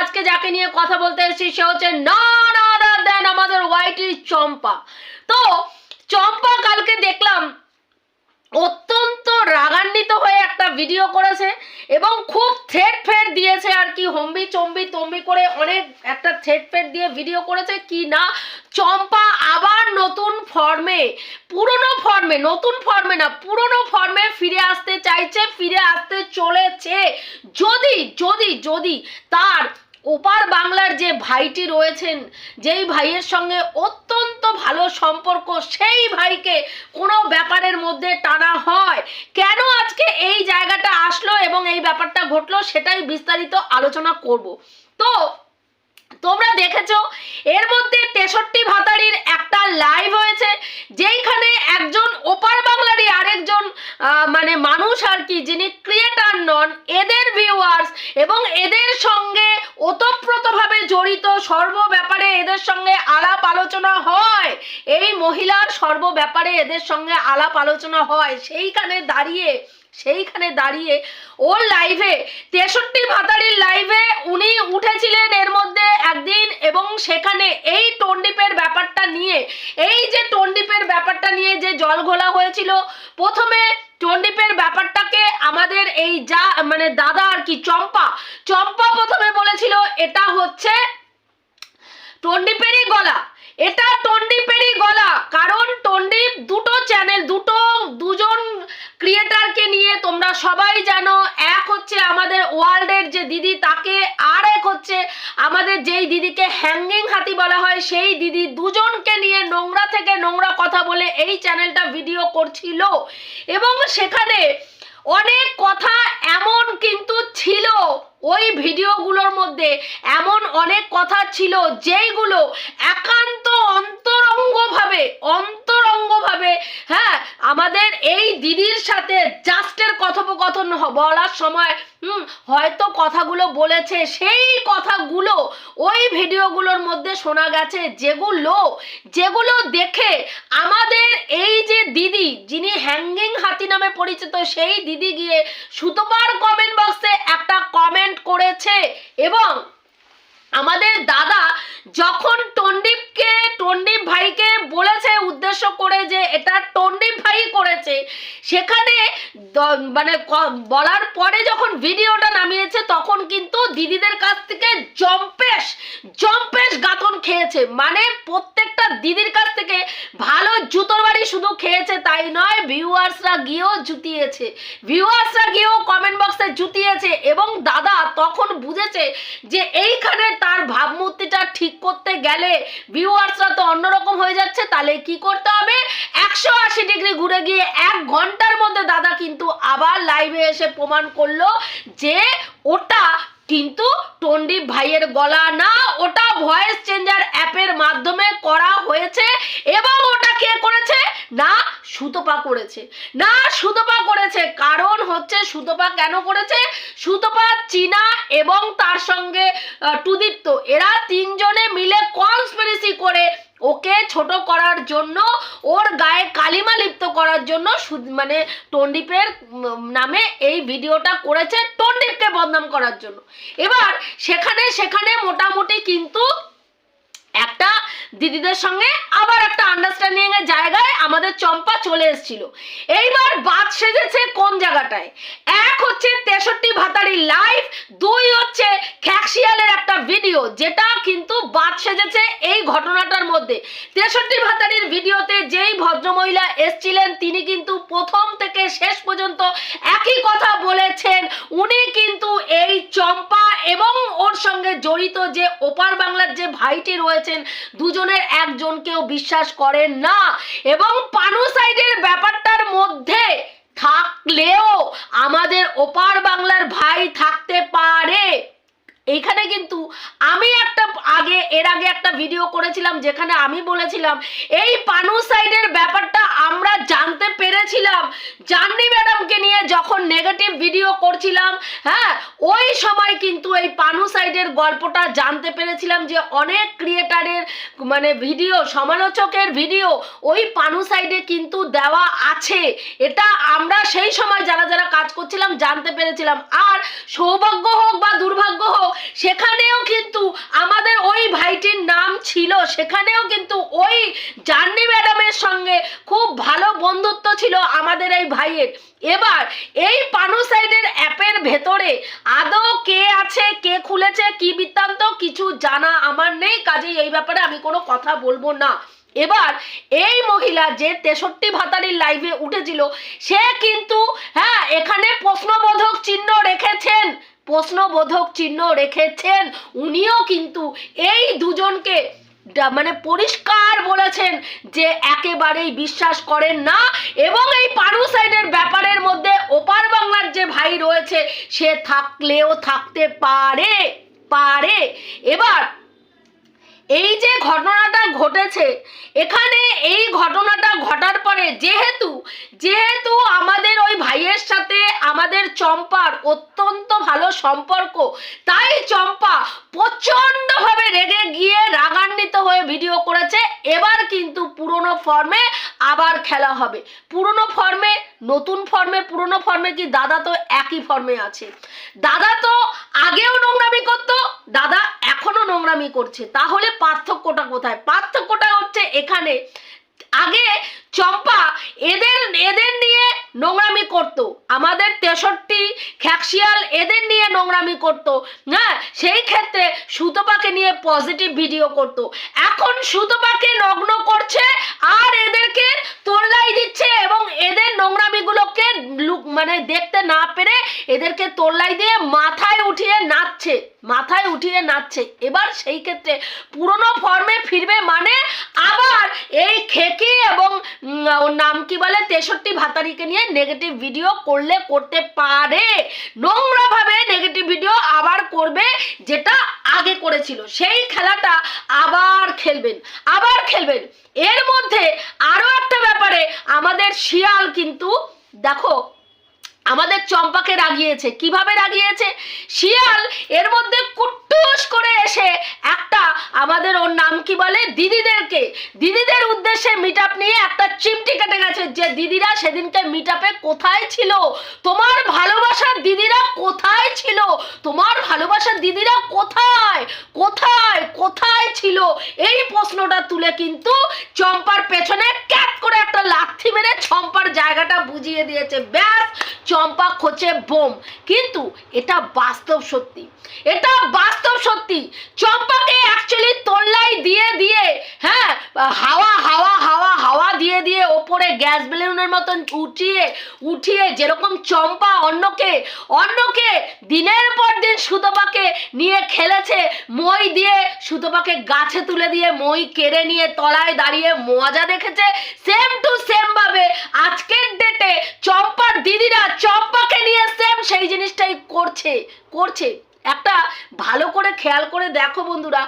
আজকে যাকে নিয়ে কথা বলতে এসেছি, সে হচ্ছে নন আদার দেন আমাদের ওয়াইটি চম্পা। তো, চম্পা কালকে দেখলাম অত্যন্ত রাগান্বিত হয়ে একটা ভিডিও করেছে এবং খুব থ্রেট ফেট দিয়েছে আর কি, হম্বি চম্বি তম্বি করে অনেক একটা থ্রেট ফেট দিয়ে ভিডিও করেছে কি না? চম্পা আবার নতুন ফর্মে পুরনো ফর্মে নতুন ফর্মে না, পুরনো ফর্মে ফিরে আসতে চাইছে, ফিরে আসতে চলেছে। যদি যদি যদি তার ওপার বাংলার যে ভাইটি রয়েছেন, যেই ভাইয়ের সঙ্গে অত্যন্ত ভালো সম্পর্ক, সেই ভাইকে কোনো ব্যাপারের মধ্যে টানা হয়। কেন আজকে এই জায়গাটা আসলো এবং এই ব্যাপারটা ঘটলো সেটাই বিস্তারিত আলোচনা করব। তো তোমরা দেখেছ? এর মধ্যে তেষট্টি ভাতারির একটা লাইভ হয়েছে, যেইখানে একজন ওপার বাংলারই আরেকজন মানে মানুষ আর কি, যিনি ক্রিয়েটার নন, এদের ভিউয়ার্স এবং এদের সঙ্গে ওতপ্রোতভাবে জড়িত সর্ব ব্যাপারে এদের সঙ্গে আলাপ আলোচনা হয়। এই মহিলার সর্ব ব্যাপারে এদের সঙ্গে আলাপ আলোচনা হয়। সেইখানে দাঁড়িয়ে সেইখানে দাঁড়িয়ে ওর লাইভে তেষট্টি ভাতারির লাইভে উনি উঠেছিলেন এর মধ্যে একদিন এবং সেখানে এই টন্ডিপের ব্যাপারটা নিয়ে, এই যে টন্ডিপের ব্যাপারটা নিয়ে যে জল ঘোলা হয়েছিল, প্রথমে টন্ডিপের ব্যাপারটাকে আমাদের এই যা মানে দাদা আর কি, চম্পা চম্পা প্রথমে বলেছিল, এটা হচ্ছে টন্ডিপেরই গলা এটা টন্ডিপেরই গলা কারণ টন্ডিপ দুটো চ্যানেল দুটো দুজন ক্রিয়েটারকে নিয়ে তোমরা সবাই জানো, এক হচ্ছে আমাদের ওয়ার্ল্ডের যে দিদি, তাকে আর এক হচ্ছে আমাদের যেই দিদিকে হ্যাঙ্গিং হাতি বলা হয়, সেই দিদি দুজনকে নিয়ে নোংরা থেকে নোংরা কথা বলে এই চ্যানেলটা ভিডিও করছিল। এবং সেখানে অনেক কথা এমন কিন্তু ছিল। ওই ভিডিওগুলোর মধ্যে এমন অনেক কথা ছিল যেইগুলো একান্ত অন্তরঙ্গভাবে অন্তরঙ্গভাবে হ্যাঁ আমাদের এই দিদির সাথে জাস্টের কথোপকথন বলার সময় হুম, হয়তো কথাগুলো বলেছে, সেই কথাগুলো ওই ভিডিওগুলোর মধ্যে শোনা গেছে। যেগুলো যেগুলো দেখে আমাদের এই যে দিদি, যিনি হ্যাঙ্গিং হাতি নামে পরিচিত, সেই দিদি গিয়ে সুতপার কমেন্ট বক্সে একটা কমেন্ট করেছে এবং আমাদের দাদা যখন টন্ডিপকে, টন্ডিপ ভাইকে বলেছে, উদ্দেশ্য করে যে এটা টন্ডিপ ভাই করেছে, সেখানে মানে বলার পরে যখন ভিডিওটা নামিয়েছে, তখন কিন্তু দিদিদের কাছ থেকে জম্পেশ জম্পেশ গাতন খেয়েছে। মানে প্রত্যেকটা দিদির কাছ থেকে ভালো জুতোর বাড়ি শুধু খেয়েছে, তাই নয়, ভিউয়ার্সরা গিয়েও জুতিয়েছে। ভিউয়ার্সরা গিয়েও কমেন্ট বক্সে জুতিয়েছে এবং দাদা তখন বুঝেছে যে এইখানে তার ভাবমূর্তিটা ঠিক করতে গেলে ভিউয়ার্সরা তো অন্যরকম হয়ে যাচ্ছে, তাহলে কি করতে হবে? একশো আশি ডিগ্রি ঘুরে গিয়ে এক ঘণ্টার মধ্যে দাদা কিন্তু আবার লাইভে এসে প্রমাণ করল যে ওটা কিন্তু টন্ডিপ ভাইয়ের গলা না, ওটা ভয়েস চেঞ্জার অ্যাপের মাধ্যমে করা হয়েছে এবং ওটা কে করেছে? না, সুতপা করেছে। না, সুতপা করেছে। কারণ হচ্ছে সুতপা কেন করেছে? সুতপা চীনা এবং তার সঙ্গে টুদীপ্ত। এরা তিনজনে মিলে কনস্পিরেসি করে ওকে ছোট করার জন্য, ওর গায়ে কালিমা লিপ্ত করার জন্য মানে টন্ডিপের নামে এই ভিডিওটা করেছে টন্ডিপকে বদনাম করার জন্য। এবার সেখানে সেখানে মোটামুটি কিন্তু একটা দিদিদের সঙ্গে, আবার একটা আন্ডারস্ট্যান্ডিং এর জায়গায় আমাদের চম্পা চলে এসেছিল। এইবার বাদ সেজেছে কোন জায়গাটায়? এক হচ্ছে তেষট্টি ভাতারি লাইভ দুই হচ্ছে খ্যাকশিয়ালের একটা ভিডিও যেটা কিন্তু বাদ সেজেছে এই ঘটনাটার মধ্যে। তেষট্টি ভাতারির ভিডিওতে যেই ভদ্রমহিলা এসছিলেন, তিনি কিন্তু প্রথম থেকে শেষ পর্যন্ত একই কথা বলেছেন। উনি কিন্তু এই চম্পা এবং ওর সঙ্গে জড়িত যে ওপার বাংলার যে ভাইটি রয়েছেন দুজনের একজনকেও বিশ্বাস করেন না। এবং পানুসাইডের ব্যাপারটার মধ্যে থাকলেও আমাদের ওপার বাংলার ভাই থাকতে পারে। এইখানে কিন্তু আমি একটা আগে, এর আগে একটা ভিডিও করেছিলাম যেখানে আমি বলেছিলাম, এই পানু সাইডের ব্যাপারটা আমরা জানতে পেরেছিলাম। জাননি ম্যাডামকে নিয়ে যখন নেগেটিভ ভিডিও করছিলাম হ্যাঁ ওই সময় কিন্তু এই পানু সাইডের গল্পটা জানতে পেরেছিলাম যে অনেক ক্রিয়েটারের মানে ভিডিও সমালোচকের ভিডিও ওই পানু সাইডে কিন্তু দেওয়া আছে। এটা আমরা সেই সময় যারা যারা কাজ করছিলাম জানতে পেরেছিলাম। আর সৌভাগ্য হোক বা দুর্ভাগ্য হোক সেখানেও কিন্তু আমাদের ওই ভাইটির নাম ছিল, সেখানেও কিন্তু ওই জার্নি ম্যাডামের সঙ্গে খুব ভালো বন্ধুত্ব ছিল আমাদের এই ভাইয়ের। এবার এই পানু সাইডের অ্যাপের ভেতরে আদৌ কে আছে, কে খুলেছে, কি বৃত্তান্ত কিছু জানা আমার নেই, কাজেই এই ব্যাপারে আমি কোনো কথা বলব না। এবার এই মহিলা যে তেষট্টি ভাতারির লাইভে উঠেছিল, সে কিন্তু হ্যাঁ এখানে প্রশ্নবোধক চিহ্ন প্রশ্নবোধক চিহ্ন রেখেছেন। উনিও কিন্তু এই দুজনকে মানে পরিষ্কার বলেছেন যে একেবারেই বিশ্বাস করেন না এবং এই পারু সাইডের ব্যাপারের মধ্যে ওপার বাংলার যে ভাই রয়েছে, সে থাকলেও থাকতে পারে পারে। এবার এই যে ঘটনাটা ঘটেছে, এখানে এই ঘটনাটা ঘটার পরে যেহেতু যেহেতু আমাদের ওই ভাইয়ের সাথে আমাদের চম্পার অত্যন্ত ভালো সম্পর্ক, তাই চম্পা প্রচণ্ডভাবে রেগে গিয়ে রাগান্বিত হয়ে ভিডিও করেছে। এবার কিন্তু পুরনো ফর্মে আবার খেলা হবে। পুরনো ফর্মে নতুন ফর্মে পুরনো ফর্মে কি দাদা তো একই ফর্মে আছে। দাদা তো আগেও নোংরামি করতো দাদা এখনও নোংরামি করছে তাহলে পার্থক্যটা কোথায়? পার্থক্যটা হচ্ছে এখানে। আগে চম্পা এদের এদের নিয়ে নোংরামি করতো। আমাদের তেষট্টি খ্যাকশিয়াল এদের নিয়ে নোংরামি করতো। হ্যাঁ সেই ক্ষেত্রে সুতপাকে নিয়ে পজিটিভ ভিডিও করতো। এখন সুতপাকে নগ্ন করছে আর এদেরকে তোল্লাই দিচ্ছে এবং এদের নোংরামিগুলোকে লুক- মানে দেখতে না পেরে এদেরকে তোল্লাই দিয়ে মাথায় উঠিয়ে নাচছে, মাথায় উঠিয়ে নাচছে। এবার সেই ক্ষেত্রে পুরনো ফর্মে ফিরবে মানে আবার এই খেকি এবং নাম কি বলে? তেষট্টি ভাতারিকে নিয়ে নেগেটিভ ভিডিও করলে করতে পারে। নোংরাভাবে নেগেটিভ ভিডিও আবার করবে, যেটা আগে করেছিল। সেই খেলাটা আবার খেলবেন আবার খেলবেন। এর মধ্যে আরও একটা ব্যাপারে আমাদের শিয়াল কিন্তু দেখো আমাদের চম্পাকে রাগিয়েছে। কীভাবে রাগিয়েছে? শিয়াল এর মধ্যে কুট্টুস করে এসে একটা আমাদের ওর নাম কি বলে? দিদিদেরকে। দিদিদের উদ্দেশ্যে মিট নিয়ে একটা চিমটি কেটে গেছে যে দিদিরা সেদিনকে মিট কোথায় ছিল? তোমার ভালোবাসার দিদিরা কোথায় ছিল? তোমার ভালোবাসার দিদিরা কোথায়? কোথায়? কোথায় ছিল? এই প্রশ্নটা তুলে কিন্তু চম্পার পেছনে ক্যাপ করে একটা লাথি মেরে চম্পার জায়গাটা বুঝিয়ে দিয়েছে। ব্যাস চম্পা খোঁচে বোম। কিন্তু এটা বাস্তব সত্যি। এটা বাস্তব সত্যি। চম্পাকে অ্যাকচুয়ালি তোল্লাই দিয়ে দিয়ে হ্যাঁ হাওয়া ওপরে গ্যাস বেলুনের মতন উঠিয়ে উঠিয়ে যেরকম চম্পা অন্যকে অন্যকে দিনের পর দিন সুতপাকে নিয়ে খেলেছে, মই দিয়ে সুতপাকে গাছে তুলে দিয়ে, মই কেড়ে নিয়ে তলায় দাঁড়িয়ে মজা দেখেছে। সেম টু সেম ভাবে আজকের ডেটে চম্পার দিদিরা চম্পাকে নিয়ে সেম সেই জিনিসটাই করছে করছে। একটা ভালো করে খেয়াল করে দেখো বন্ধুরা,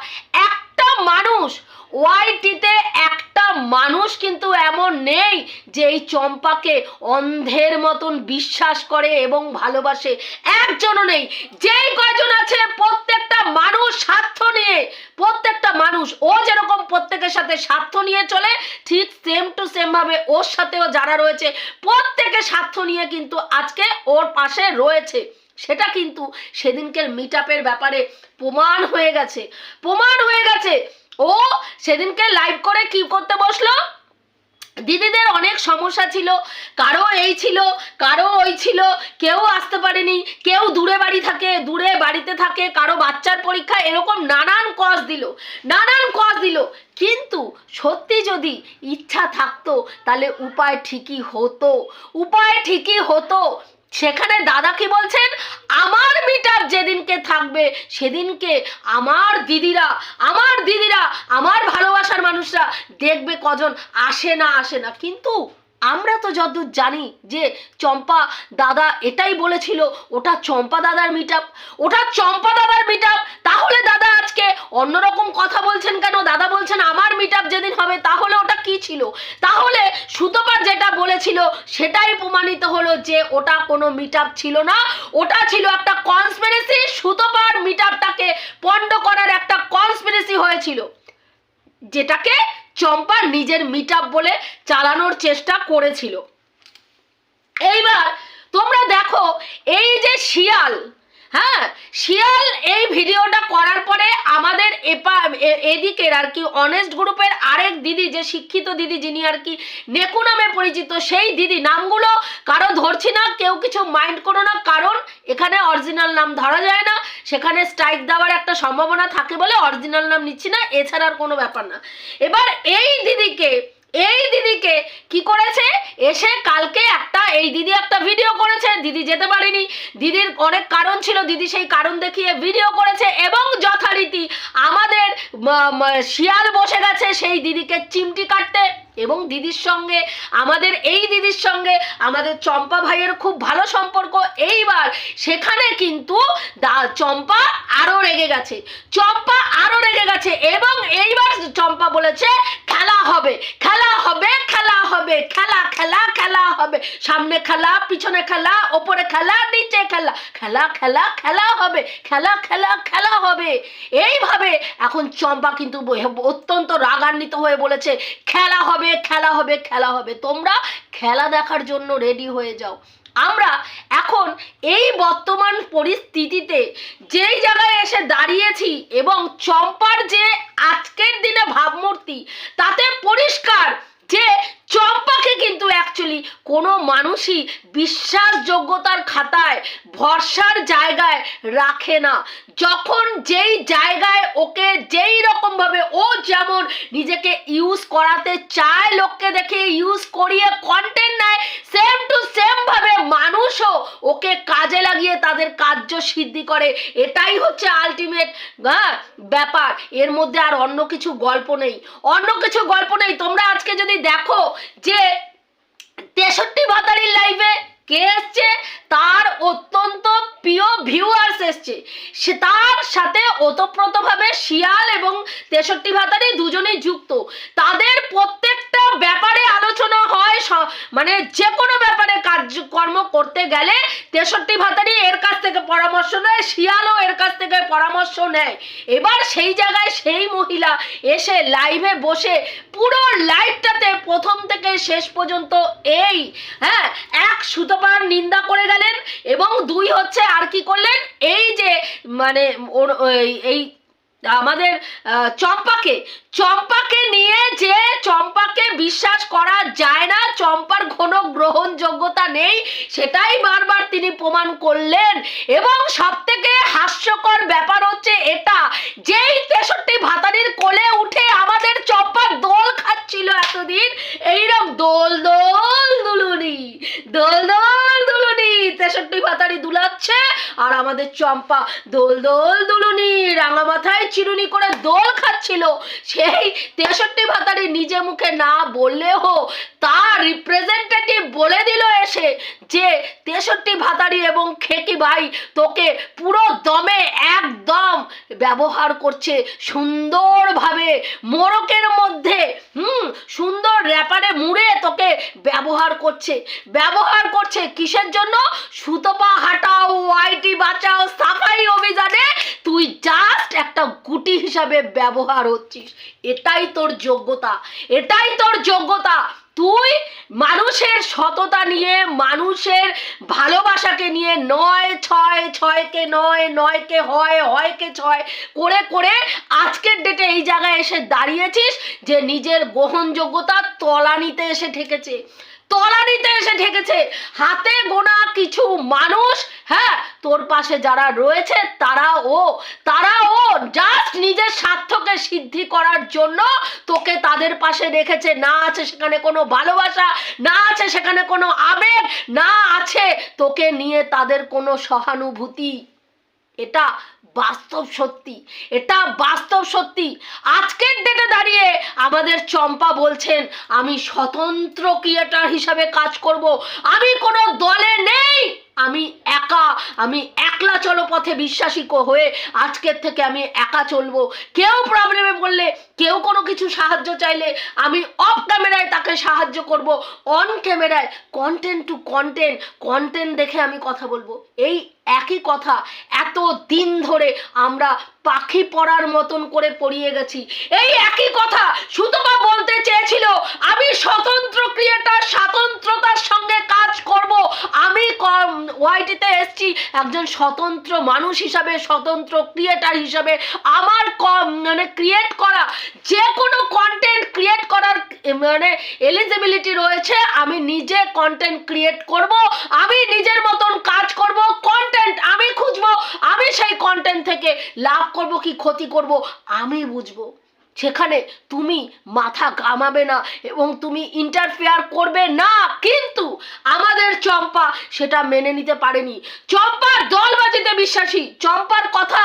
একটা মানুষ ওয়াইটিতে একটা মানুষ কিন্তু এমন নেই যে এই চম্পাকে অন্ধের মতন বিশ্বাস করে এবং ভালোবাসে। একজনও নেই। যেই কয়জন আছে, প্রত্যেকটা মানুষ স্বার্থ নিয়ে, প্রত্যেকটা মানুষ, ও যেরকম প্রত্যেকের সাথে স্বার্থ নিয়ে চলে, ঠিক সেম টু সেম ভাবে ওর সাথেও যারা রয়েছে প্রত্যেকে স্বার্থ নিয়ে কিন্তু আজকে ওর পাশে রয়েছে। সেটা কিন্তু সেদিনকের মিট ব্যাপারে প্রমাণ হয়ে গেছে। প্রমাণ হয়ে গেছে ও সেদিনকে লাইভ করে কি করতে বসল? দিদিদের অনেক সমস্যা ছিল, কারও এই ছিল, কারও ওই ছিল, কেউ আসতে পারেনি, কেউ দূরে বাড়ি থাকে, দূরে বাড়িতে থাকে, কারও বাচ্চার পরীক্ষা, এরকম নানান কজ দিল, নানান কজ দিল। কিন্তু সত্যি যদি ইচ্ছা থাকতো, তাহলে উপায় ঠিকই হতো, উপায় ঠিকই হতো। সেখানে দাদা কি বলছেন? আমার মিটার যেদিনকে থাকবে, সেদিনকে আমার দিদিরা আমার দিদিরা, আমার ভালোবাসার মানুষরা দেখবে কজন আসে না আসে না। কিন্তু আমরা তো যতদূর জানি যে চম্পা দাদা এটাই বলেছিল, ওটা চম্পা দাদার মিট ওটা চম্পা দাদার মিট তাহলে দাদা আজকে অন্যরকম কথা বলছেন কেন? দাদা বলছেন আমার মিট যেদিন হবে, তাহলে ওটা কি ছিল? তাহলে সুতপার যেটা বলেছিল, সেটাই প্রমাণিত হলো যে ওটা কোনো মিট ছিল না, ওটা ছিল একটা কনস্পিরেসি সুতপার মিট পণ্ড করার একটা কনস্পিরেসি হয়েছিল, যেটাকে চম্পা নিজের মিট বলে চালানোর চেষ্টা করেছিল। এইবার তোমরা দেখো, এই যে শিয়াল হ্যাঁ শিয়াল এই ভিডিওটা করার পরে আমাদের এপা এদিকের আর কি অনেস্ট গ্রুপের আরেক দিদি, যে শিক্ষিত দিদি, যিনি আর কি নেকু নামে পরিচিত, সেই দিদি নামগুলো কারও ধরছি না, কেউ কিছু মাইন্ড করো না, কারণ এখানে অরিজিনাল নাম ধরা যায় না। সেখানে স্ট্রাইক দেওয়ার একটা সম্ভাবনা থাকে বলে অরিজিনাল নাম নিচ্ছি না, এছাড়া আর কোনো ব্যাপার না। এবার এই দিদিকে এই দিদিকে কি করেছে? এসে কালকে একটা, এই দিদি একটা ভিডিও করেছে, দিদি যেতে পারেনি। দিদির অনেক কারণ ছিল, দিদি সেই কারণ দেখিয়ে ভিডিও করেছে এবং যথারীতি আমাদের শিয়াল বসে গেছে সেই দিদিকে চিমটি কাটতে। এবং দিদির সঙ্গে, আমাদের এই দিদির সঙ্গে, আমাদের চম্পা ভাইয়ের খুব ভালো সম্পর্ক। এইবার সেখানে কিন্তু চম্পা আরও রেগে গেছে। চম্পা আরও রেগে গেছে এবং এইবার চম্পা বলেছে, খেলা হবে খেলা হবে খেলা হবে, খেলা খেলা খেলা হবে। সামনে খেলা, পিছনে খেলা, ওপরে খেলা, নিচে খেলা। খেলা খেলা খেলা হবে, খেলা খেলা খেলা হবে। এইভাবে এখন চম্পা কিন্তু অত্যন্ত রাগান্বিত হয়ে বলেছে, খেলা হবে খেলা হবে খেলা হবে। তোমরা খেলা দেখার জন্য রেডি হয়ে যাও। আমরা এখন এই বর্তমান পরিস্থিতিতে যেই জায়গায় এসে দাঁড়িয়েছি এবং চম্পার যে আজকের দিনে ভাবমূর্তি, তাতে পরিষ্কার যে চম্পাকে কিন্তু অ্যাকচুয়ালি কোনো মানুষই বিশ্বাসযোগ্যতার খাতায় ভরসার জায়গায় রাখে না। যখন যেই জায়গায় ওকে যেই রকমভাবে ও যেমন নিজেকে ইউজ করাতে চায়, লোককে দেখে ইউজ করিয়ে কন্টেন্ট নেয় সেম টু সেমভাবে মানুষও ওকে কাজে লাগিয়ে তাদের কার্য সিদ্ধি করে। এটাই হচ্ছে আলটিমেট ব্যাপার। এর মধ্যে আর অন্য কিছু গল্প নেই। অন্য কিছু গল্প নেই। তোমরা আজকে যদি দেখো যে তেষট্টি ভাতারির লাইভে কে এসছে? তার অত্যন্ত প্রিয় ভিউয়ার্স এসছে। সে তার সাথে ওতপ্রোতভাবে শিয়াল এবং তেষট্টি ভাতারি দুজনেই যুক্ত। তাদের প্রত্যেকটা ব্যাপারে আলোচনা হয় মানে যে কোনো ব্যাপারে কার্যকর্ম করতে গেলে তেষট্টি ভাতারি এর কাছ থেকে পরামর্শ নেয়, শিয়ালও এর কাছ থেকে পরামর্শ নেয়। এবার সেই জায়গায় সেই মহিলা এসে লাইভে বসে পুরো লাইভটাতে প্রথম থেকে শেষ পর্যন্ত এই হ্যাঁ এক সুতপার নিন্দা করে গেলেন এবং দুই হচ্ছে আর কি করলেন? এই যে মানে এই আমাদের চম্পাকে চম্পাকে নিয়ে যে চম্পাকে বিশ্বাস করা যায় না, চম্পার কোনো গ্রহণযোগ্যতা নেই, সেটাই বারবার তিনি প্রমাণ করলেন। এবং সব থেকে হাস্যকর ব্যাপার হচ্ছে এটা, যেই তেষট্টি ভাতারির কোলে উঠে আমাদের চম্পার দোল খাচ্ছিল এতদিন এইরকম দোল দোল দুলুনি, দোল দোল দুলুনি, তেষট্টি ভাতারি দুলাচ্ছে, আর আমাদের চম্পা দোল দোল দুলুনি রাঙা মাথায় চিরুনি করে দোল খাচ্ছিল। সেই তেষট্টি ভাতারি নিজে মুখে না বললেও তার রিপ্রেজেন্টেটিভ বলে দিল এসে যে, তেষট্টি ভাতারি এবং খেকি ভাই তোকে পুরো দমে একদম ব্যবহার করছে সুন্দরভাবে। মোরকের মধ্যে, হুম, সুন্দর তোকে ব্যবহার করছে। ব্যবহার করছে কিসের জন্য? সুতপা হাটাও আইটি বাঁচাও, সাফাই অভিযানে। তুই জাস্ট একটা গুটি হিসাবে ব্যবহার হচ্ছিস। এটাই তোর যোগ্যতা। এটাই তোর যোগ্যতা। তুই মানুষের সততা নিয়ে, মানুষের ভালোবাসাকে নিয়ে নয় ছয়, ছয়কে নয়, নয়কে হয়, হয়কে ছয় করে করে আজকের ডেটে এই জায়গায় এসে দাঁড়িয়েছিস যে নিজের গ্রহণযোগ্যতা তলানিতে এসে ঠেকেছে। তলানিতে এসে ঠেকেছে হাতে গোনা কিছু মানুষ হ্যাঁ তোর পাশে যারা রয়েছে তারা ও তারা ও জাস্ট নিজের স্বার্থকে সিদ্ধি করার জন্য তোকে তাদের পাশে রেখেছে। না আছে সেখানে কোনো ভালোবাসা, না আছে সেখানে কোনো আবেগ, না আছে তোকে নিয়ে তাদের কোনো সহানুভূতি। এটা বাস্তব সত্যি, এটা বাস্তব সত্যি। আজকের ডেটে দাঁড়িয়ে আমাদের চম্পা বলছেন, আমি স্বতন্ত্র ক্রিয়েটার হিসাবে কাজ করব। আমি কোনো দলে নেই, আমি একা, আমি একলা চলো পথে বিশ্বাসী হয়ে আজকের থেকে আমি একা চলবো। কেউ প্রবলেমে পড়লে, কেউ কোনো কিছু সাহায্য চাইলে আমি অফ ক্যামেরায় তাকে সাহায্য করব অন ক্যামেরায় কন্টেন্ট টু কন্টেন্ট কন্টেন্ট দেখে আমি কথা বলব। এই একই কথা এত দিন ধরে আমরা পাখি পড়ার মতন করে পড়িয়ে গেছি। এই একই কথা, সুতপা বলতে চেয়েছিল, আমি স্বতন্ত্র ক্রিয়েটার স্বাতন্ত্রতার সঙ্গে কাজ করব আমি ওয়াইটিতে এসছি একজন স্বতন্ত্র মানুষ হিসাবে, স্বতন্ত্র ক্রিয়েটার হিসাবে আমার মানে ক্রিয়েট করা যে কোনো কন্টেন্ট ক্রিয়েট করার মানে এলিজিবিলিটি রয়েছে, আমি নিজে কন্টেন্ট ক্রিয়েট করব, আমি নিজের মতন কাজ করব কন্টেন্ট আমি খুঁজবো, আমি সেই কন্টেন্ট থেকে লাভ করব কি ক্ষতি করব, আমি বুঝব। সেখানে তুমি মাথা ঘামাবে না এবং তুমি ইন্টারফেয়ার করবে না। কিন্তু আমাদের চম্পা সেটা মেনে নিতে পারেনি। চম্পার দলবাজিতে বিশ্বাসী। চম্পার কথা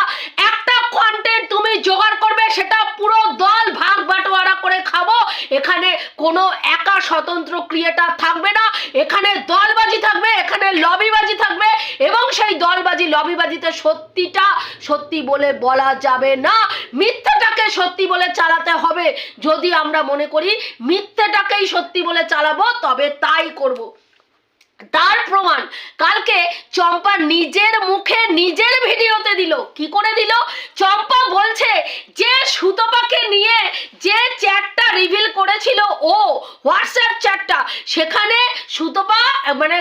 একটা কন্টেন্ট তুমি জোগাড় করবে, সেটা পুরো দল ভাগ বাটোয়ারা করে খাব। এখানে কোনো একা স্বতন্ত্র ক্রিয়েটার থাকবে না। এখানে দলবাজি থাকবে, এখানে লবিবাজি থাকবে এবং সেই দলবাজি লবিবাজিতে সত্যিটা সত্যি বলে বলা যাবে না। মিথ্যাটাকে সত্যি বলে চালাতে হবে। যদি আমরা মনে করি মিথ্যেটাকেই সত্যি বলে চালাবো, তবে তাই করব। তার প্রমাণ। কালকে চম্পা নিজের মুখে নিজের ভিডিওতে দিল। কি করে দিল? চম্পা বলছে, যে সুতপাকে নিয়ে যে চ্যাটটা রিভিল করেছিল ও হোয়াটসঅ্যাপ চ্যাটটা, সেখানে সুতপা মানে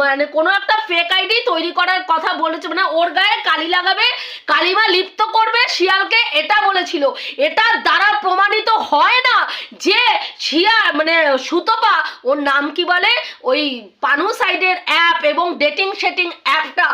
মানে কোনো একটা ফেক আইডি তৈরি করার কথা বলেছে। মানে ওর গায়ে কালি লাগাবে, কালিমা লিপ্ত করবে, শিয়ালকে এটা বলেছিল। এটার দ্বারা প্রমাণিত হয় না যে শিয়াল মানে সুতপা, ওর নাম কি বলে? ওই পানু সাইডের অ্যাপ এবং ডেটিং সেটিং অ্যাপটা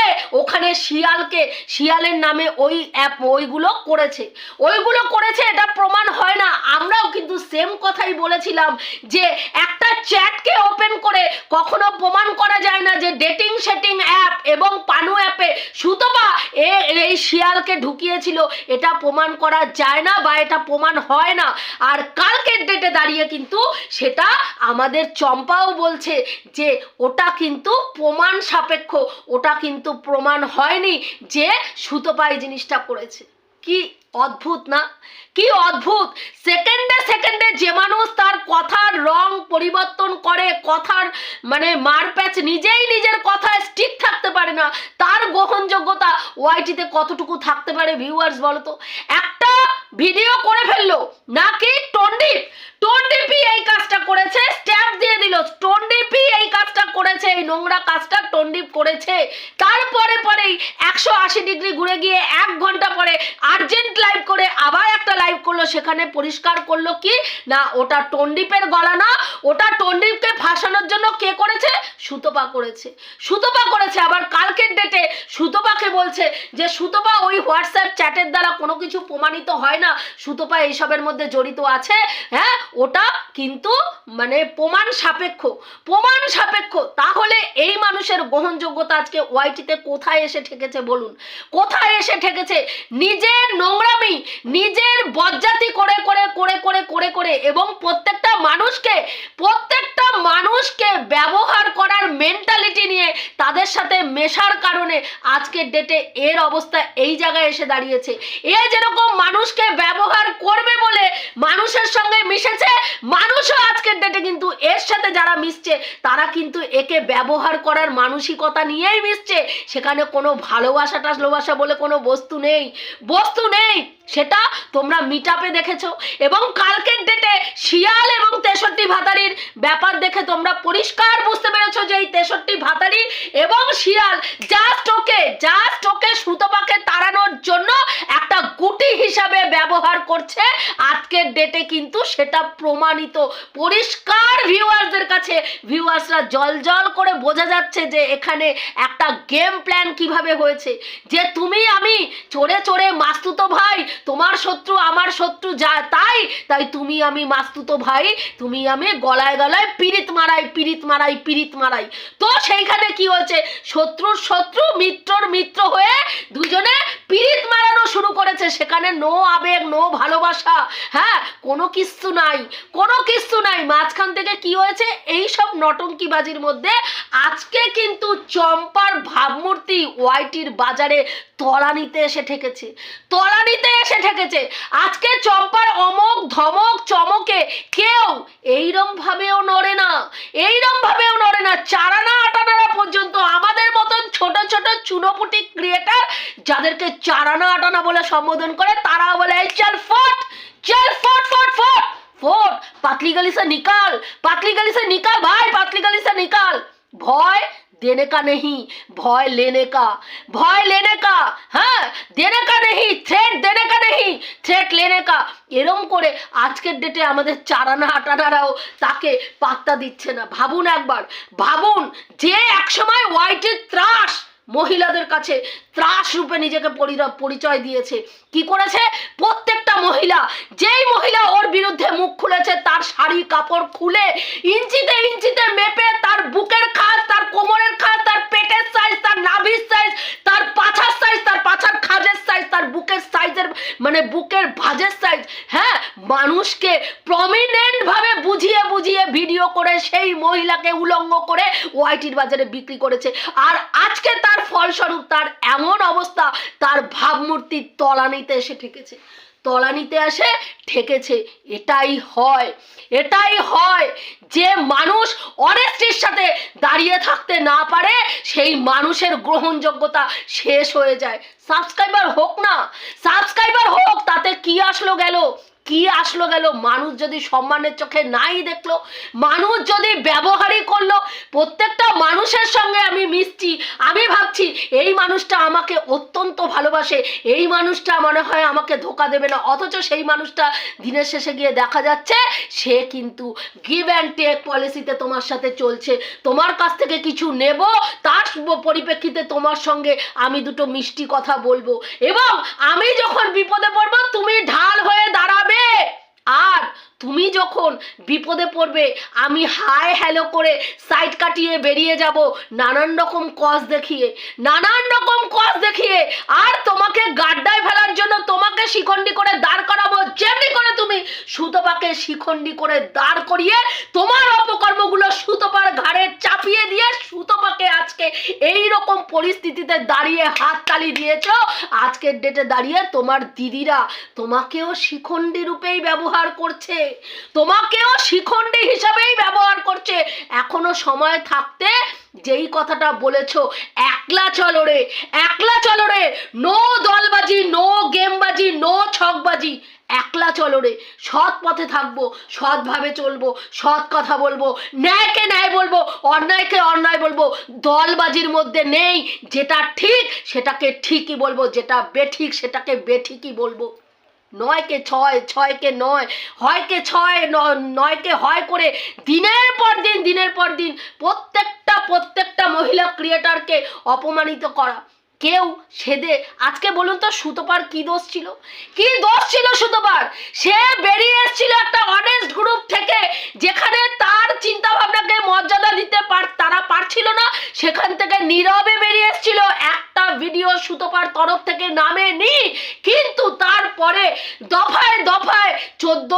খুলে ওখানে শিয়ালকে, শিয়ালের নামে ওই অ্যাপ ওইগুলো করেছে। ওইগুলো করেছে, এটা প্রমাণ হয় না। আমরাও কিন্তু সেম কথাই বলেছিলাম যে একটা চ্যাটকে ওপেন করে কখনো প্রমাণ করা যায় না যে ডেটিং সেটিং অ্যাপ এবং পানু অ্যাপে সুতপা এ, এই শিয়ালকে ঢুকিয়েছিল। এটা প্রমাণ করা যায় না বা এটা প্রমাণ হয় না। আর কালকের ডেটে দাঁড়িয়ে কিন্তু সেটা আমাদের চম্পাও বলছে যে ওটা কিন্তু প্রমাণ সাপেক্ষ, ওটা কিন্তু প্রমাণ হয়নি যে সুতপা এই জিনিসটা করেছে। কি অদ্ভুত না? কি অদ্ভুত? সেকেন্ডে সেকেন্ডে যে মানুষ তার কথার রং পরিবর্তন করে, কথার মানে মারপ্যাচ নিজেই নিজের কথায় স্টিক থাকতে পারে না, তার গ্রহণযোগ্যতা ওয়াইটিতে কতটুকু থাকতে পারে ভিউয়ার্স বলতো একটা ভিডিও করে ফেলল, নাকি টন্ডিপ টন্ডিপই এই কাজটা করেছে স্ট্যাম্প দিয়ে দিল। এই কাজটা করেছে, এই নোংরা কাজটা করেছে। তারপরে পরেই একশো আশি ডিগ্রি ঘুরে গিয়ে এক ঘণ্টা পরে আর্জেন্ট লাইভ করে আবার একটা লাইভ করল, সেখানে পরিষ্কার করল কি? না, ওটা গলা না, ওটা ফাঁসানোর জন্য কে করেছে? সুতপা করেছে। সুতপা করেছে, আবার কালকের ডেটে সুতপাকে বলছে যে, সুতপা ওই হোয়াটসঅ্যাপ চ্যাটের দ্বারা কোনো কিছু প্রমাণিত হয় না। সুতপা এইসবের মধ্যে জড়িত আছে। হ্যাঁ? ওটা কিন্তু মানে প্রমাণ সাপেক্ষ। প্রমাণ সাপেক্ষ। তাহলে এই মানুষের গ্রহণযোগ্যতা আজকে ওয়াইটিতে কোথায় এসে ঠেকেছে বলুন? কোথায় এসে ঠেকেছে? নিজের নোংরামি, নিজের বজ্জাতি করে করে করে করে করে করে এবং প্রত্যেকটা মানুষকে প্রত্যেকটা মানুষকে ব্যবহার করার মেন্টালিটি নিয়ে তাদের সাথে মেশার কারণে আজকের ডেটে এর অবস্থা এই জায়গায় এসে দাঁড়িয়েছে। এ যেরকম মানুষকে ব্যবহার করবে বলে মানুষের সঙ্গে মিশেছে, মানুষও আজকের ডেটে কিন্তু এর সাথে যারা মিশছে, তারা কিন্তু একে ব্যবহার করার মানসিকতা নিয়েই মিশছে। সেখানে কোনো ভালোবাসা টাসলোবাসা বলে কোনো বস্তু নেই। বস্তু নেই। সেটা তোমরা মিট আপে দেখেছ এবং কালকের ডেটে শিয়াল এবং তেষট্টি ভাতারির ব্যাপার দেখে তোমরা পরিষ্কার বুঝতে পেরেছ যে এই তেষট্টি ভাতারি এবং শিয়াল জাস্ট ওকে জাস্ট ওকে সুতপাকে তাড়ানোর জন্য একটা গুটি হিসাবে ব্যবহার করছে। আজকের ডেটে কিন্তু সেটা প্রমাণিত। পরিষ্কার ভিউয়ার্সদের কাছে ভিউয়ার্সরা জল জল করে বোঝা যাচ্ছে যে এখানে একটা গেম প্ল্যান কীভাবে হয়েছে। যে তুমি আমি চড়ে চড়ে মাস্তুতো ভাই তোমার শত্রু, আমার শত্রু যা, তাই তাই তুমি আমি মাস্তুতো ভাই, তুমি আমি গলায় গলায় পিরিত মারাই পিরিত মারাই পিরিত মারাই। তো সেইখানে কি হয়েছে? শত্রুর শত্রু, মিত্রর মিত্র হয়ে দুজনে পিরিত মারানো শুরু করেছে। সেখানে নো আবেগ, নো ভালোবাসা হ্যাঁ কোনো কিচ্ছু নাই, কোনো কিচ্ছু নাই। মাঝখান থেকে কি হয়েছে? এই সব নটঙ্কিবাজির মধ্যে আজকে কিন্তু চম্পার ভাবমূর্তি ওয়াইটির বাজারে তলানিতে এসে ঠেকেছে। তলানিতে এসে ঠেকেছে। আজকে চম্পার অমক ধমক চমকে কেউ এইরম ভাবেও নড়ে না। এইরম ভাবেও নড়ে না। চারানা, আটানারা পর্যন্ত আমাদের মতন ছোট ছোট চুনোপুটি ক্রিয়েটার যাদেরকে চারানা, আটানা বলে সম্বোধন করে তারা বলে চল ফট চল ফট ফট ফট ফট। পাতলি গালিসা নিকাল পাতলি গালিসা নিকাল, ভাই পাতলি গালিসা নিকাল। ভয় देने का नहीं भय लेने का भय लेने का হ্যাঁ देने का नहीं थ्रेट देने का नहीं थ्रेट लेने का এরম করে আজকের ডেটে আমাদের চারানা আটানারাও তাকে পাত্তা দিচ্ছে না ভাবুন একবার ভাবুন যে একসময় হোয়াইটের ত্রাস মহিলাদের কাছে ত্রাস রূপে নিজেকে পরি- পরিচয় দিয়েছে কি করেছে প্রত্যেকটা মহিলা যেই মহিলা ওর বিরুদ্ধে মুখ খুলেছে তার শাড়ি কাপড় খুলে ইঞ্চিতে ইঞ্চিতে মেপে তার বুকের খাস মানে বুকের ভাজের সাইজ হ্যাঁ মানুষকে প্রমিনেন্ট ভাবে বুঝিয়ে বুঝিয়ে ভিডিও করে সেই মহিলাকে উলঙ্গ করে ওয়াইটির বাজারে বিক্রি করেছে। আর আজকে তার ফলস্বরূপ তার এমন অবস্থা, তার ভাবমূর্তির তলানিতে এসে ঠেকেছে। তলানিতে আসে ঠেকেছে। এটাই হয় এটাই হয়। যে মানুষ অনেস্টির সাথে দাঁড়িয়ে থাকতে না পারে, সেই মানুষের গ্রহণযোগ্যতা শেষ হয়ে যায়। সাবস্ক্রাইবার হোক না, সাবস্ক্রাইবার হোক, তাতে কি আসলো গেল? কি আসলো গেল? মানুষ যদি সম্মানের চোখে নাই দেখল, মানুষ যদি ব্যবহারই করল প্রত্যেকটা মানুষের সঙ্গে আমি মিশছি আমি ভাবছি এই মানুষটা আমাকে অত্যন্ত ভালোবাসে, এই মানুষটা মনে হয় আমাকে ধোকা দেবে না। অথচ সেই মানুষটা দিনের শেষে গিয়ে দেখা যাচ্ছে, সে কিন্তু গিভ অ্যান্ড টেক পলিসিতে তোমার সাথে চলছে। তোমার কাছ থেকে কিছু নেব, তার পরিপ্রেক্ষিতে তোমার সঙ্গে আমি দুটো মিষ্টি কথা বলব। এবং আমি যখন বিপদে পড়ব, তুমি ঢাল হয়ে দাঁড়াবে। আর তুমি যখন বিপদে পড়বে, আমি হায় হ্যালো করে সাইড কাটিয়ে বেরিয়ে যাব, নানান রকম কজ দেখিয়ে। নানান রকম কজ দেখিয়ে আর তোমাকে গাড্ডায় ফেলার জন্য তোমাকে শিখন্ডি করে দাঁড় করাবো, যেমনি করে তুমি। সুতপাকে শিখন্ডি করে দাঁড় করিয়ে তোমার অপকর্মগুলো সুতপার ঘাড়ে চাপিয়ে দিয়ে সুতপাকে আজকে এই রকম পরিস্থিতিতে দাঁড়িয়ে হাত তালি দিয়েছ। আজকের ডেটে দাঁড়িয়ে তোমার দিদিরা তোমাকেও শিখন্ডি রূপেই ব্যবহার করছে। তোমাকেও শিখন্ডি হিসাবেই ব্যবহার করছে। এখনও সময় থাকতে যেই কথাটা বলেছ, একলা চলো রে, একলা চলো রে। নো দলবাজি, নো গেমবাজি, নো ছকবাজি, একলা চলো রে। সৎ পথে থাকব, সৎভাবে চলবো, সৎ কথা বলব, ন্যায়কে ন্যায় বলব, অন্যায়কে অন্যায় বলব। দলবাজির মধ্যে নেই, যেটা ঠিক সেটাকে ঠিকই বলব, যেটা বেঠিক সেটাকে বেঠিকই বলব। নয়কে ছয়, ছয়কে নয়, হয়কে ছয় নয়কে হয় করে দিনের পর দিন, দিনের পর দিন প্রত্যেকটা প্রত্যেকটা মহিলা ক্রিয়েটারকে অপমানিত করা। কেউ সেদে আজকে বলুন তো সুতোপার কি দোষ ছিল? কি দোষ ছিল সুতোপার? সে বেরিয়ে এসেছিল একটা অনেস্ট গ্রুপ থেকে, যেখানে তার চিন্তা ভাবনাকে মর্যাদা দিতে পার তারা পারছিল না। সেখান থেকে নীরবে বেরিয়ে এসেছিল। একটা ভিডিও সুতোপার তরফ থেকে নামে নি কিন্তু তারপরে দফায় দফায় চোদ্দ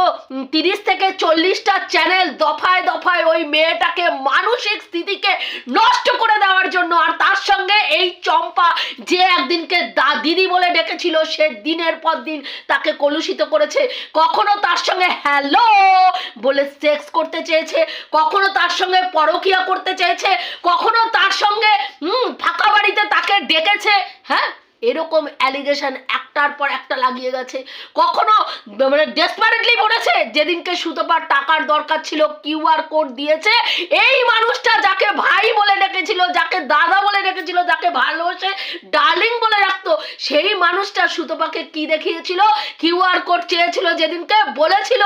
তিরিশ থেকে চল্লিশটা চ্যানেল দফায় দফায় ওই মেয়েটাকে মানসিক স্থিতিকে নষ্ট করে দেওয়ার জন্য আর তার সঙ্গে এই চম্পা যে একদিনকে দা, দিদি বলে ডেকেছিল, সে দিনের পর দিন তাকে কলুষিত করেছে। কখনো তার সঙ্গে হ্যালো বলে সেক্স করতে চেয়েছে, কখনো তার সঙ্গে পরকিয়া করতে চেয়েছে, কখনো তার সঙ্গে ফাঁকা বাড়িতে তাকে ডেকেছে হ্যাঁ? এরকম অ্যালিগেশন একটার পর একটা লাগিয়ে গেছে। কখনো মানে ডেসপারেটলি বলেছে, যেদিনকে সুতোপার টাকার দরকার ছিল কিউআর কোড দিয়েছে। এই মানুষটা যাকে ভাই বলে ডেকেছিল, যাকে দাদা বলে ডেকেছিল, যাকে ভালোবাসে ডার্লিং বলে রাখতো, সেই মানুষটা সুতোপাকে কি দেখিয়েছিল? কিউআর কোড চেয়েছিল যেদিনকে বলেছিল।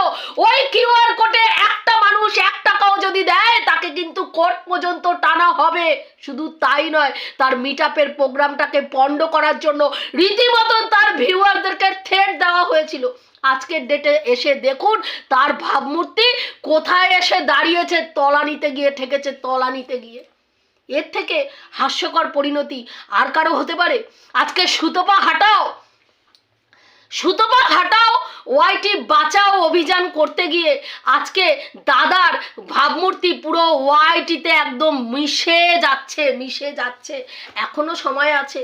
ওই কিউআর কোডে একটা মানুষ এক টাকাও যদি দেয়, তাকে কিন্তু কোর্ট পর্যন্ত টানা হবে। শুধু তাই নয়, তার মিট প্রোগ্রামটাকে পণ্ড করার জন্য রীতিমতন তার ভিউয়ারদেরকে থ্রেট দেওয়া হয়েছিল। আজকের ডেটে এসে দেখুন, তার ভাবমূর্তি কোথায় এসে দাঁড়িয়েছে, তলা নিতে গিয়ে ঠেকেছে তলানিতে গিয়ে। এর থেকে হাস্যকর পরিণতি আর কারও হতে পারে? আজকে সুতপা হাঁটাও। সুতপা হাটাও ওয়াইটি বাঁচাও অভিযান করতে গিয়ে আজকে দাদার ভাবমূর্তি পুরো ওয়াইটিতে একদম মিশে যাচ্ছে মিশে যাচ্ছে। এখনও সময় আছে,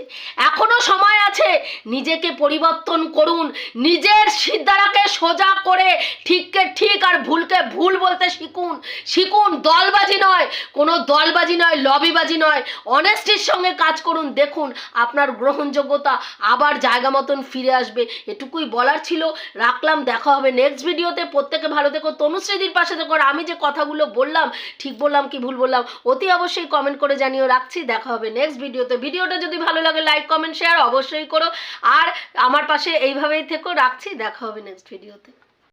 এখনও সময় আছে। নিজেকে পরিবর্তন করুন, নিজের সিদ্ধারাকে সোজা করে ঠিককে ঠিক আর ভুলকে ভুল বলতে শিখুন। শিখুন, দলবাজি নয়, কোনো দলবাজি নয়, লবিবাজি নয়। অনেস্টির সঙ্গে কাজ করুন, দেখুন আপনার গ্রহণযোগ্যতা আবার জায়গা মতন ফিরে আসবে। এটুকুই বলার ছিল। রাখলাম দেখা হবে নেক্সট ভিডিওতে প্রত্যেকে ভালো থেকো। তনুশ্রীদির পাশে থেকো। আমি যে কথাগুলো বললাম, ঠিক বললাম কি ভুল বললাম, অতি অবশ্যই কমেন্ট করে জানিয়ে রাখছি, দেখা হবে নেক্সট ভিডিওতে ভিডিওটা যদি ভালো লাগে লাইক কমেন্ট শেয়ার অবশ্যই করো। আর আমার পাশে এইভাবেই থেকো। রাখছি, দেখা হবে নেক্সট ভিডিওতে